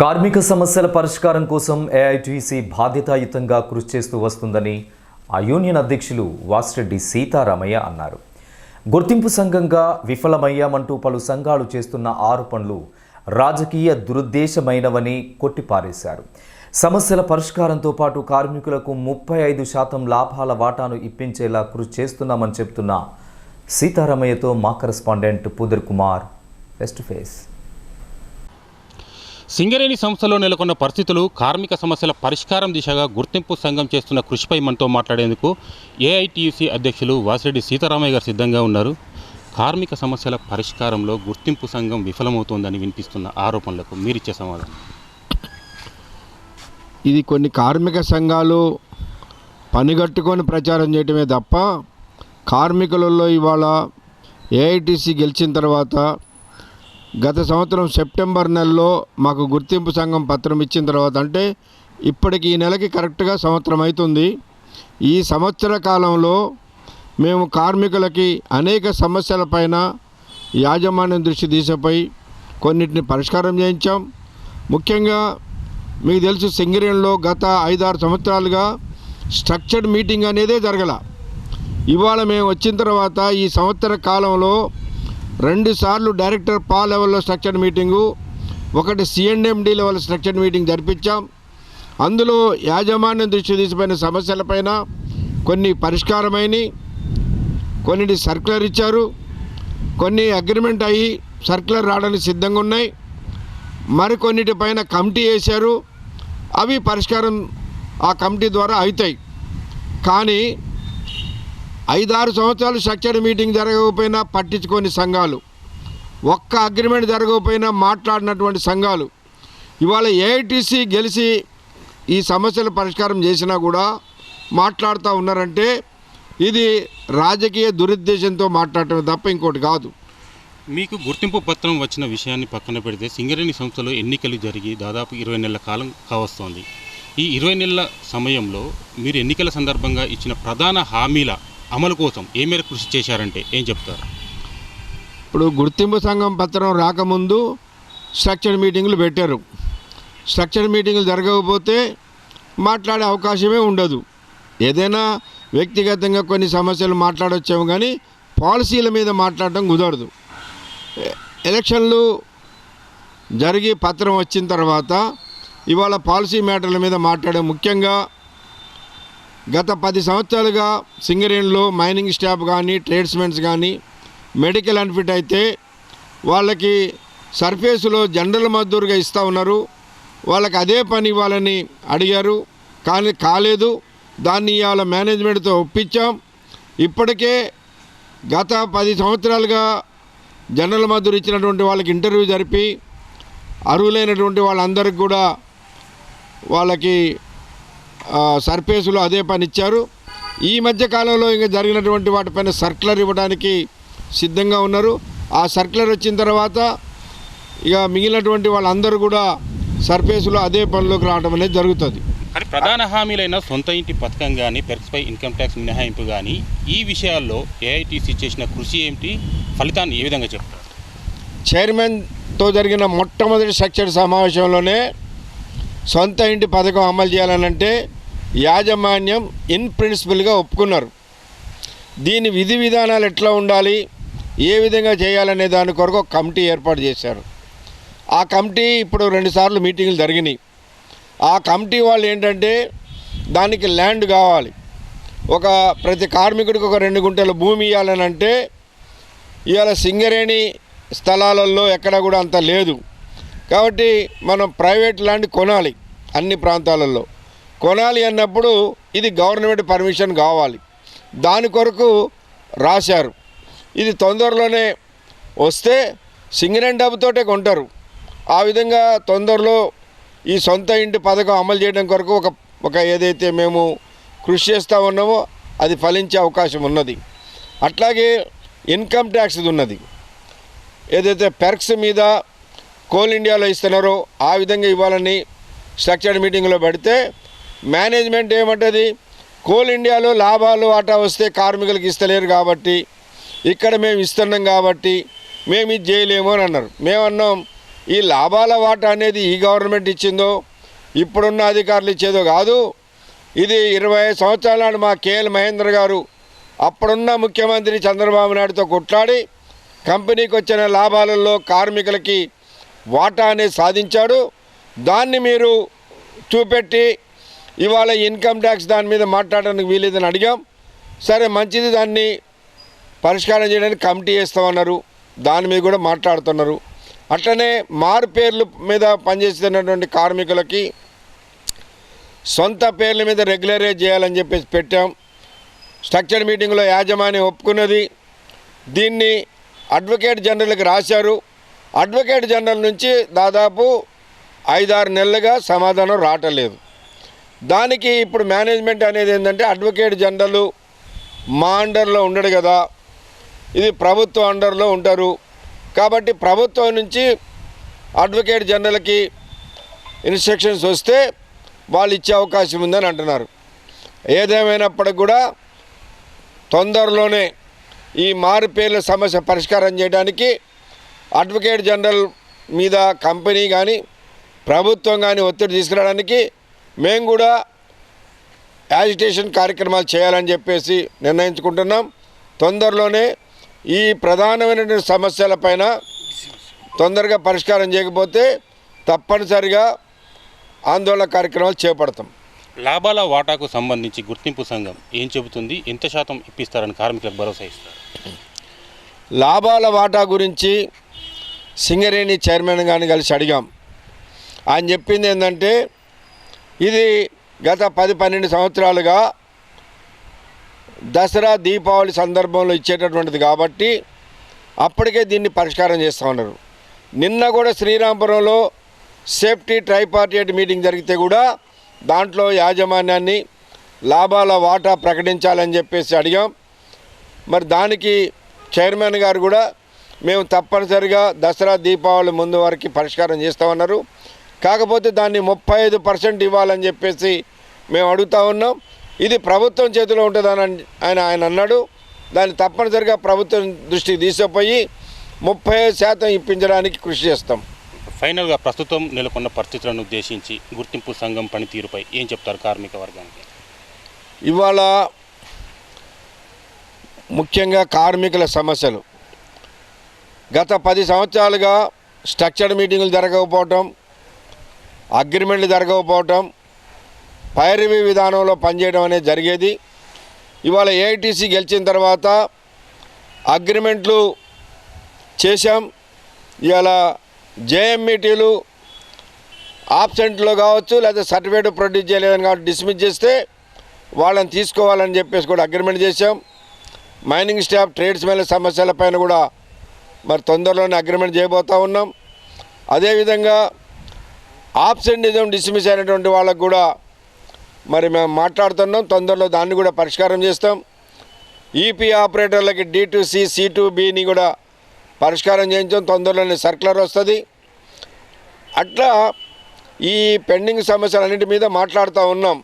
కార్మిక సమస్యల పరిష్కారం కోసం ఏఐటీసీ బాధ్యతాయుతంగా కృషి చేస్తూ వస్తుందని ఆ యూనియన్ అధ్యక్షులు వాసిరెడ్డి సీతారామయ్య అన్నారు. గుర్తింపు సంఘంగా విఫలమయ్యామంటూ పలు సంఘాలు చేస్తున్న ఆరోపణలు రాజకీయ దురుద్దేశమైనవని కొట్టిపారేశారు. సమస్యల పరిష్కారంతో పాటు కార్మికులకు ముప్పై ఐదు శాతం లాభాల వాటాను ఇప్పించేలా కృషి చేస్తున్నామని చెప్తున్న సీతారామయ్యతో మా correspondent పుదర్ Kumar face to face. Singareni సంస్థలో నెలకొన్న పరిస్థితులు కార్మిక సమస్యల పరిష్కారం దిశగా గుర్తింపు సంఘం చేస్తున్న కృషిపై మనతో మాట్లాడేందుకు ఏఐటీయూసీ అధ్యక్షులు వాసిరెడ్డి సీతారామయ్య గారు సిద్ధంగా ఉన్నారు. కార్మిక సమస్యల పరిష్కారంలో గుర్తింపు సంఘం విఫలమవుతోందని వినిపిస్తున్న ఆరోపణలకు మీరిచ్చే సమాధానం. ఇది కొన్ని కార్మిక సంఘాలు పనిగట్టుకొని ప్రచారం చేయటమే తప్ప కార్మికులలో ఇవాళ ఏఐటీసీ గెలిచిన తర్వాత గత సంవత్సరం సెప్టెంబర్ నెలలో మాకు గుర్తింపు సంఘం పత్రం ఇచ్చిన తర్వాత అంటే ఇప్పటికి ఈ నెలకి కరెక్ట్గా సంవత్సరం అవుతుంది. ఈ సంవత్సర కాలంలో మేము కార్మికులకి అనేక సమస్యలపైన యాజమాన్యం దృష్టి తీసపై కొన్నిటిని పరిష్కారం చేయించాం. ముఖ్యంగా మీకు తెలుసు సింగరేణిలో గత ఐదారు సంవత్సరాలుగా స్ట్రక్చర్డ్ మీటింగ్ అనేదే జరగల. ఇవాళ మేము వచ్చిన తర్వాత ఈ సంవత్సర కాలంలో రెండు సార్లు డైరెక్టర్ పా లెవెల్లో స్ట్రక్చర్డ్ మీటింగు ఒకటి సిఎండ్ఎండి లెవెల్ స్ట్రక్చర్డ్ మీటింగ్ జరిపించాం. అందులో యాజమాన్యం దృష్టి తీసిపోయిన సమస్యలపైన కొన్ని పరిష్కారమైనవి కొన్నిటి సర్క్యులర్ ఇచ్చారు. కొన్ని అగ్రిమెంట్ అయ్యి సర్క్యులర్ రావడానికి సిద్ధంగా ఉన్నాయి. మరికొన్నిటిపైన కమిటీ వేశారు. అవి పరిష్కారం ఆ కమిటీ ద్వారా అవుతాయి. కానీ ఐదారు సంవత్సరాలు స్ట్రక్చర్డ్ మీటింగ్ జరగకపోయినా పట్టించుకొని సంఘాలు. ఒక్క అగ్రిమెంట్ జరగకపోయినా మాట్లాడినటువంటి సంఘాలు. ఇవాళ ఏఐటీసీ గెలిచి ఈ సమస్యల పరిష్కారం చేసినా కూడా మాట్లాడుతూ ఉన్నారంటే ఇది రాజకీయ దురుద్దేశంతో మాట్లాడటమే తప్ప ఇంకోటి కాదు. మీకు గుర్తింపు పత్రం వచ్చిన విషయాన్ని పక్కన పెడితే సింగరేణి సంస్థలో ఎన్నికలు జరిగి దాదాపు ఇరవై నెలల కాలం కావస్తోంది. ఈ ఇరవై నెలల సమయంలో మీరు ఎన్నికల సందర్భంగా ఇచ్చిన ప్రధాన హామీల అమలు కోసం ఏ మేరకు కృషి చేశారంటే ఏం చెప్తారు? ఇప్పుడు గుర్తింపు సంఘం పత్రం రాకముందు స్ట్రక్చర్ మీటింగులు పెట్టారు. స్ట్రక్చర్ మీటింగులు జరగకపోతే మాట్లాడే అవకాశమే ఉండదు. ఏదైనా వ్యక్తిగతంగా కొన్ని సమస్యలు మాట్లాడొచ్చాము కానీ పాలసీల మీద మాట్లాడటం కుదరదు. ఎలక్షన్లు జరిగి పత్రం వచ్చిన తర్వాత ఇవాళ పాలసీ మ్యాటర్ల మీద మాట్లాడే ముఖ్యంగా గత పది సంవత్సరాలుగా సింగరేణిలో మైనింగ్ స్టాఫ్ కానీ ట్రేడ్స్మెన్స్ కానీ మెడికల్ అన్ఫిట్ అయితే వాళ్ళకి సర్ఫేస్లో జనరల్ మద్దూరుగా ఇస్తూ ఉన్నారు. వాళ్ళకి అదే పని ఇవ్వాలని అడిగారు. కానీ కాలేదు. దాన్ని ఇవాళ మేనేజ్మెంట్తో ఒప్పించాం. ఇప్పటికే గత పది సంవత్సరాలుగా జనరల్ మద్దూరు ఇచ్చినటువంటి వాళ్ళకి ఇంటర్వ్యూ జరిపి అర్హులైనటువంటి వాళ్ళందరికీ కూడా వాళ్ళకి సర్ఫేసులో అదే పని ఇచ్చారు. ఈ మధ్య కాలంలో ఇంకా జరిగినటువంటి వాటిపైన సర్క్యులర్ ఇవ్వడానికి సిద్ధంగా ఉన్నారు. ఆ సర్క్యులర్ వచ్చిన తర్వాత ఇక మిగిలినటువంటి వాళ్ళందరూ కూడా సర్ఫేసులో అదే పనిలోకి రావడం అనేది జరుగుతుంది. కానీ ప్రధాన హామీలైన సొంత ఇంటి పథకం కానీ పెర్క్స్పై ఇన్కమ్ ట్యాక్స్ మినహాయింపు కానీ ఈ విషయాల్లో ఏఐటీసీ చేసిన కృషి ఏమిటి? ఫలితాన్ని ఏ విధంగా చెప్తారు? చైర్మన్తో జరిగిన మొట్టమొదటి స్ట్రక్చర్ సమావేశంలోనే సొంత ఇంటి పథకం అమలు చేయాలనంటే యాజమాన్యం ఇన్ ప్రిన్సిపల్గా ఒప్పుకున్నారు. దీని విధి విధానాలు ఎట్లా ఉండాలి? ఏ విధంగా చేయాలనే దాని కొరకు ఒక కమిటీ ఏర్పాటు చేశారు. ఆ కమిటీ ఇప్పుడు రెండుసార్లు మీటింగ్లు జరిగినాయి. ఆ కమిటీ వాళ్ళు ఏంటంటే దానికి ల్యాండ్ కావాలి. ఒక ప్రతి కార్మికుడికి ఒక రెండు గుంటల భూమి ఇవ్వాలని అంటే ఇవాళ సింగరేణి స్థలాలలో ఎక్కడ కూడా అంత లేదు. కాబట్టి మనం ప్రైవేట్ ల్యాండ్ కొనాలి అన్ని ప్రాంతాలలో. కొనాలి అన్నప్పుడు ఇది గవర్నమెంట్ పర్మిషన్ కావాలి. దాని కొరకు రాశారు. ఇది తొందరలోనే వస్తే సింగరేణి డబ్బుతోటే కొంటారు. ఆ విధంగా తొందరలో ఈ సొంత ఇంటి పథకం అమలు చేయడం కొరకు ఒక ఒక ఏదైతే మేము కృషి చేస్తూ ఉన్నామో అది ఫలించే అవకాశం ఉన్నది. అట్లాగే ఇన్కమ్ ట్యాక్స్ది ఉన్నది. ఏదైతే పెర్క్స్ మీద కోల్ ఇండియాలో ఇస్తున్నారో ఆ విధంగా ఇవ్వాలని స్ట్రక్చర్డ్ మీటింగ్లో పెడితే మేనేజ్మెంట్ ఏమంటుంది? కోల్ ఇండియాలో లాభాలు వాటా వస్తే కార్మికులకు ఇస్తలేరు కాబట్టి ఇక్కడ మేము ఇస్తున్నాం కాబట్టి మేము ఇది చేయలేము అని అన్నారు. మేమన్నాం ఈ లాభాల వాటా అనేది ఈ గవర్నమెంట్ ఇచ్చిందో ఇప్పుడున్న అధికారులు ఇచ్చేదో కాదు. ఇది ఇరవై సంవత్సరాల నాడు మా కేఎల్ మహేంద్ర గారు అప్పుడున్న ముఖ్యమంత్రి చంద్రబాబు నాయుడుతో కొట్లాడి కంపెనీకి వచ్చిన లాభాలలో కార్మికులకి వాటా అనేది సాధించాడు. దాన్ని మీరు చూపెట్టి ఇవాళ ఇన్కమ్ ట్యాక్స్ దాని మీద మాట్లాడడానికి వీలేదని అడిగాం. సరే మంచిది దాన్ని పరిష్కారం చేయడానికి కమిటీ వేస్తామన్నారు. దాని మీద కూడా మాట్లాడుతున్నారు. అట్లనే మారు పేర్లు మీద పనిచేస్తున్నటువంటి కార్మికులకి సొంత పేర్ల మీద రెగ్యులరైజ్ చేయాలని చెప్పేసి పెట్టాం. స్ట్రక్చర్ మీటింగ్లో యాజమాన్యం ఒప్పుకున్నది. దీన్ని అడ్వకేట్ జనరల్కి రాశారు. అడ్వకేట్ జనరల్ నుంచి దాదాపు ఐదారు నెలలుగా సమాధానం రావటలేదు దానికి ఇప్పుడు మేనేజ్మెంట్ అనేది ఏంటంటే అడ్వకేట్ జనరల్ మా అండర్లో ఉండడు కదా. ఇది ప్రభుత్వ అండర్లో ఉంటారు. కాబట్టి ప్రభుత్వం నుంచి అడ్వకేట్ జనరల్కి ఇన్స్ట్రక్షన్స్ వస్తే వాళ్ళు ఇచ్చే అవకాశం ఉందని అంటున్నారు. ఏదేమైనప్పటికి కూడా తొందరలోనే ఈ మారుపేర్ల సమస్య పరిష్కారం చేయడానికి అడ్వకేట్ జనరల్ మీద కంపెనీ కానీ ప్రభుత్వం కానీ ఒత్తిడి తీసుకురావడానికి మేము కూడా యాజిటేషన్ కార్యక్రమాలు చేయాలని చెప్పేసి నిర్ణయించుకుంటున్నాం. తొందరలోనే ఈ ప్రధానమైనటువంటి సమస్యలపైన తొందరగా పరిష్కారం చేయకపోతే తప్పనిసరిగా ఆందోళన కార్యక్రమాలు చేపడతాం. లాభాల వాటాకు సంబంధించి గుర్తింపు సంఘం ఏం చెబుతుంది? ఎంత శాతం ఇప్పిస్తారని కార్మికులకు భరోసా ఇస్తారు. లాభాల వాటా గురించి సింగరేణి చైర్మన్ గారిని కలిసి అడిగాం. ఆయన చెప్పింది ఏంటంటే ఇది గత పది పన్నెండు సంవత్సరాలుగా దసరా దీపావళి సందర్భంలో ఇచ్చేటటువంటిది కాబట్టి అప్పటికే దీన్ని పరిష్కారం చేస్తూ ఉన్నారు. నిన్న కూడా శ్రీరాంపురంలో సేఫ్టీ ట్రైపార్టీట్ మీటింగ్ జరిగితే కూడా దాంట్లో యాజమాన్యాన్ని లాభాల వాటా ప్రకటించాలని చెప్పేసి అడిగాం. మరి దానికి చైర్మన్ గారు కూడా మేము తప్పనిసరిగా దసరా దీపావళి ముందు వరకు పరిష్కారం చేస్తామన్నారు కాకపోతే దాన్ని ముప్పై ఐదు పర్సెంట్ ఇవ్వాలని చెప్పేసి మేము అడుగుతా ఉన్నాం. ఇది ప్రభుత్వం చేతిలో ఉంటుందని ఆయన ఆయన అన్నాడు. దాన్ని తప్పనిసరిగా ప్రభుత్వం దృష్టికి తీసుకుపోయి ముప్పై శాతం ఇప్పించడానికి కృషి చేస్తాం. ఫైనల్గా ప్రస్తుతం నెలకొన్న పరిస్థితులను ఉద్దేశించి గుర్తింపు సంఘం పనితీరుపై ఏం చెప్తారు కార్మిక వర్గానికి? ఇవాళ ముఖ్యంగా కార్మికుల సమస్యలు. గత పది సంవత్సరాలుగా స్ట్రక్చర్డ్ మీటింగులు జరగకపోవటం అగ్రిమెంట్లు జరగకపోవటం పైరవీ విధానంలో పనిచేయడం అనేది జరిగేది. ఇవాళ ఏఐటీసీ గెలిచిన తర్వాత అగ్రిమెంట్లు చేశాం. ఇవాళ జేఎంఈటీలు ఆబ్సెంట్లో కావచ్చు లేదా సర్టిఫికేట్ ప్రొడ్యూస్ చేయలేదని కాబట్టి డిస్మిస్ చేస్తే వాళ్ళని తీసుకోవాలని చెప్పేసి కూడా అగ్రిమెంట్ చేశాం. మైనింగ్ స్టాఫ్ ట్రేడ్స్మెన్ సమస్యలపైన కూడా మరి తొందరలోనే అగ్రిమెంట్ చేయబోతూ ఉన్నాం. అదేవిధంగా ఆబ్సెంటిజం డిస్మిస్ అయినటువంటి వాళ్ళకు కూడా మరి మేము మాట్లాడుతున్నాం తొందరలో దాన్ని కూడా పరిష్కారం చేస్తాం. EP ఆపరేటర్లకి D to C C to బిని కూడా పరిష్కారం చేయించాం తొందరలోనే సర్క్యులర్ వస్తుంది. అట్లా ఈ పెండింగ్ సమస్యలన్నింటి మీద మాట్లాడుతూ ఉన్నాం.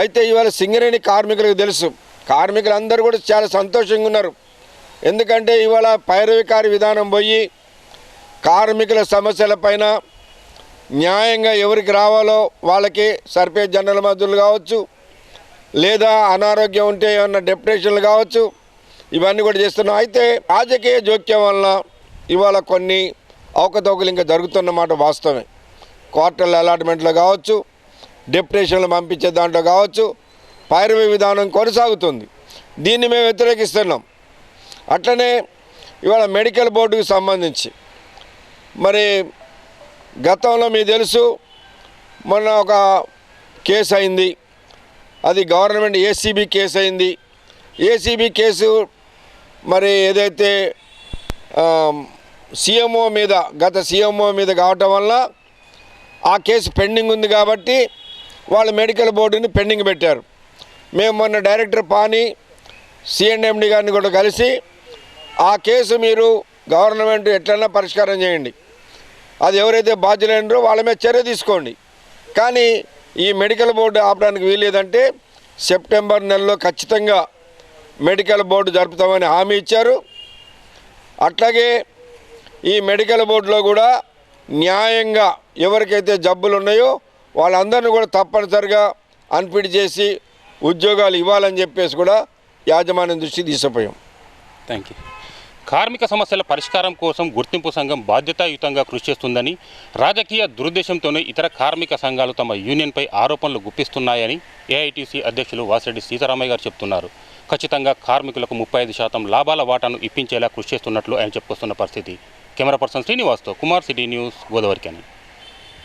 అయితే ఇవాళ సింగరేణి కార్మికులకు తెలుసు కార్మికులందరూ కూడా చాలా సంతోషంగా ఉన్నారు. ఎందుకంటే ఇవాళ పైరవికారి విధానం పోయి కార్మికుల సమస్యలపైన న్యాయంగా ఎవరికి రావాలో వాళ్ళకి సర్పే జనరల్ మధ్యలు కావచ్చు లేదా అనారోగ్యం ఉంటే ఏమన్నా డెప్యుటేషన్లు కావచ్చు ఇవన్నీ కూడా చేస్తున్నాం. అయితే రాజకీయ జోక్యం వలన ఇవాళ కొన్ని అవకతవకలు ఇంకా జరుగుతున్నమాట వాస్తవమే. క్వార్టర్ల అలాట్మెంట్లో కావచ్చు డెప్యుటేషన్లు పంపించే దాంట్లో కావచ్చు పైరవీ విధానం కొనసాగుతుంది. దీన్ని మేము వ్యతిరేకిస్తున్నాం. అట్లనే ఇవాళ మెడికల్ బోర్డుకు సంబంధించి మరి గతంలో మీకు తెలుసు మొన్న ఒక కేసు అయింది. అది గవర్నమెంట్ ఏసీబీ కేసు అయింది. ఏసీబీ కేసు మరి ఏదైతే సీఎంఓ మీద గత సీఎంఓ మీద కావటం వల్ల ఆ కేసు పెండింగ్ ఉంది కాబట్టి వాళ్ళు మెడికల్ బోర్డుని పెండింగ్ పెట్టారు. మేము మొన్న డైరెక్టర్ పాని సిఎన్ఎండి గారిని కూడా కలిసి ఆ కేసు మీరు గవర్నమెంట్ ఎట్లన్నా పరిష్కారం చేయండి. అది ఎవరైతే బాధ్యులైనరో వాళ్ళ మీద చర్య తీసుకోండి. కానీ ఈ మెడికల్ బోర్డు ఆపడానికి వీలేదంటే సెప్టెంబర్ నెలలో ఖచ్చితంగా మెడికల్ బోర్డు జరుపుతామని హామీ ఇచ్చారు. అట్లాగే ఈ మెడికల్ బోర్డులో కూడా న్యాయంగా ఎవరికైతే జబ్బులు ఉన్నాయో వాళ్ళందరినీ కూడా తప్పనిసరిగా అన్ఫిట్ చేసి ఉద్యోగాలు ఇవ్వాలని చెప్పేసి కూడా యాజమాన్యం దృష్టి తీసుకుపోయాం. థ్యాంక్ యూ కార్మిక సమస్యల పరిష్కారం కోసం గుర్తింపు సంఘం బాధ్యతాయుతంగా కృషి చేస్తుందని రాజకీయ దురుద్దేశంతోనే ఇతర కార్మిక సంఘాలు తమ యూనియన్పై ఆరోపణలు గుప్పిస్తున్నాయని ఏఐటీసీ అధ్యక్షులు వాసిరెడ్డి సీతారామయ్య గారు చెప్తున్నారు. ఖచ్చితంగా కార్మికులకు ముప్పై ఐదు శాతం లాభాల వాటాను ఇప్పించేలా కృషి చేస్తున్నట్లు ఆయన చెప్పుకొస్తున్న పరిస్థితి. కెమెరా పర్సన్ శ్రీనివాస్తో కుమార్ సిటీ న్యూస్ గోదావరికని.